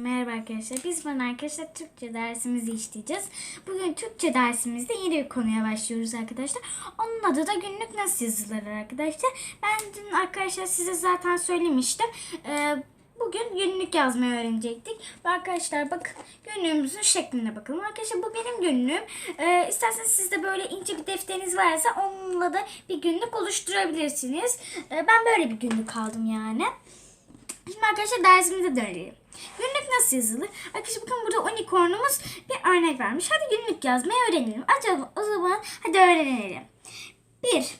Merhaba arkadaşlar. Biz bana arkadaşlar Türkçe dersimizi işleyeceğiz. Bugün Türkçe dersimizde yeni bir konuya başlıyoruz arkadaşlar. Onun adı da günlük nasıl yazılır arkadaşlar. Ben dün arkadaşlar size zaten söylemiştim. Ee, bugün günlük yazmayı öğrenecektik. Ve arkadaşlar bakın günlüğümüzün şekline bakalım. Arkadaşlar bu benim günlüğüm. Ee, isterseniz sizde böyle ince bir defteriniz varsa onunla da bir günlük oluşturabilirsiniz. Ee, ben böyle bir günlük aldım yani. Şimdi arkadaşlar dersimize dönelim. Günlük nasıl yazılır? Arkadaşlar bakın burada unicornumuz bir örnek vermiş. Hadi günlük yazmayı öğrenelim. Acaba o zaman hadi öğrenelim. Bir,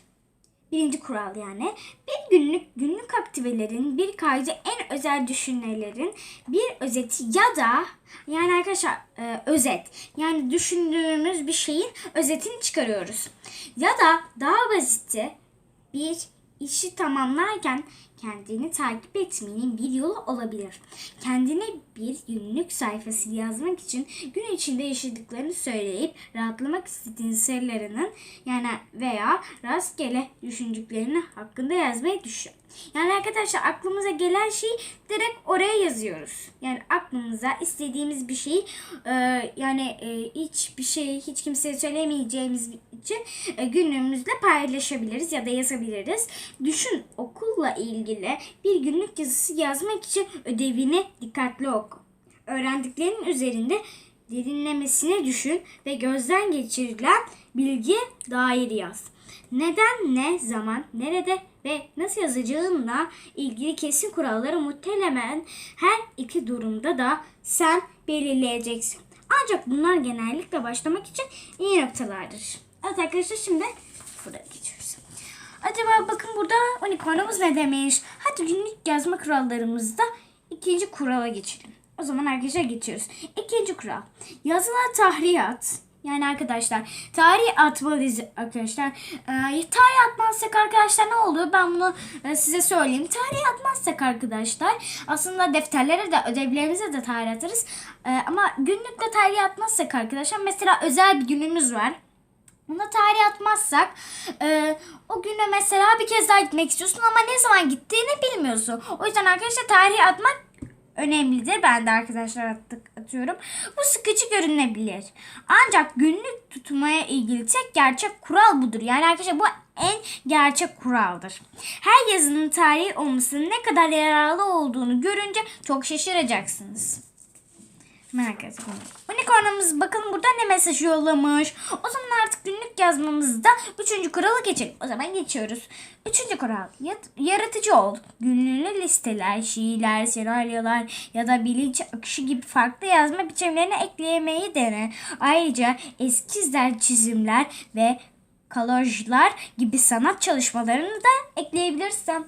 birinci kural yani. Bir günlük günlük aktivelerin bir kaydı en özel düşüncelerin bir özeti ya da yani arkadaşlar e, özet yani düşündüğümüz bir şeyin özetini çıkarıyoruz. Ya da daha basiti bir işi tamamlarken kendini takip etmenin bir yolu olabilir. Kendine bir günlük sayfası yazmak için gün içinde yaşadıklarını söyleyip rahatlamak istediğin sırlarının yani veya rastgele düşündüklerini hakkında yazmayı düşün. Yani arkadaşlar aklımıza gelen şeyi direkt oraya yazıyoruz. Yani aklımıza istediğimiz bir şeyi e, yani e, hiç bir şey hiç kimseye söylemeyeceğimiz için e, günlüğümüzle paylaşabiliriz ya da yazabiliriz. Düşün okulla ilgili bir günlük yazısı yazmak için ödevini dikkatli oku. Öğrendiklerinin üzerinde derinlemesine düşün ve gözden geçirilen bilgi dair yaz. Neden, ne zaman, nerede ve nasıl yazacağınla ilgili kesin kuralları muhtemelen her iki durumda da sen belirleyeceksin. Ancak bunlar genellikle başlamak için iyi noktalardır. Evet arkadaşlar şimdi buraya geçiyoruz. Burada unicornumuz ne demiş? Hadi günlük yazma kurallarımızda ikinci kurala geçelim. O zaman arkadaşlar geçiyoruz. İkinci kural. Yazılan tahriyat. Yani arkadaşlar tarih atmalıyız arkadaşlar. Ee, tarih atmazsak arkadaşlar ne oluyor? Ben bunu e, size söyleyeyim. Tarih atmazsak arkadaşlar aslında defterlere de ödevlerimize de tarih atarız. Ee, ama günlükte tarih atmazsak arkadaşlar mesela özel bir günümüz var. Buna tarih atmazsak e, o güne mesela bir kez daha gitmek istiyorsun ama ne zaman gittiğini bilmiyorsun. O yüzden arkadaşlar tarih atmak önemlidir. Ben de arkadaşlar attık, atıyorum. Bu sıkıcı görünebilir. Ancak günlük tutmaya ilgili tek gerçek kural budur. Yani arkadaşlar bu en gerçek kuraldır. Her yazının tarihi olmasının ne kadar yararlı olduğunu görünce çok şaşıracaksınız. Merak ettim. Unicornumuz bakalım burada ne mesaj yollamış. O zaman yazmamızda üçüncü kuralı geçelim. O zaman geçiyoruz. Üçüncü kural. Yaratıcı ol. Günlüğüne listeler, şiirler, senaryolar ya da bilinç akışı gibi farklı yazma biçimlerini eklemeyi dene. Ayrıca eskizler, çizimler ve kolajlar gibi sanat çalışmalarını da ekleyebilirsin.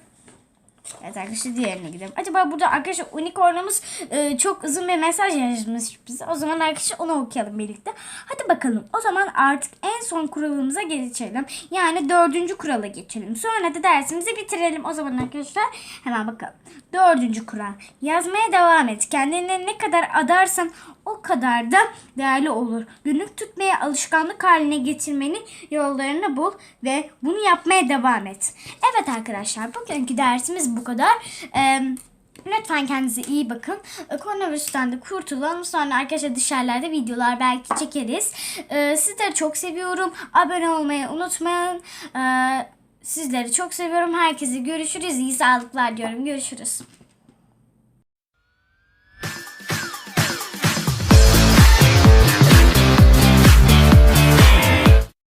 Evet arkadaşlar diğerine gidelim. Acaba burada arkadaşlar unicornumuz e, çok uzun bir mesaj yazmış bize. O zaman arkadaşlar onu okuyalım birlikte. Hadi bakalım. O zaman artık en son kuralımıza geçelim. Yani dördüncü kurala geçelim. Sonra da dersimizi bitirelim. O zaman arkadaşlar hemen bakalım. Dördüncü kural. Yazmaya devam et. Kendine ne kadar adarsan o kadar da değerli olur. Günlük tutmaya alışkanlık haline getirmenin yollarını bul ve bunu yapmaya devam et. Evet arkadaşlar bugünkü dersimiz bu kadar. Ee, Lütfen kendinize iyi bakın. Koronavirüsten de kurtulalım. Sonra arkadaşlar dışarılarda videolar belki çekeriz. Ee, sizleri çok seviyorum. Abone olmayı unutmayın. Ee, sizleri çok seviyorum. Herkese görüşürüz. İyi sağlıklar diyorum. Görüşürüz.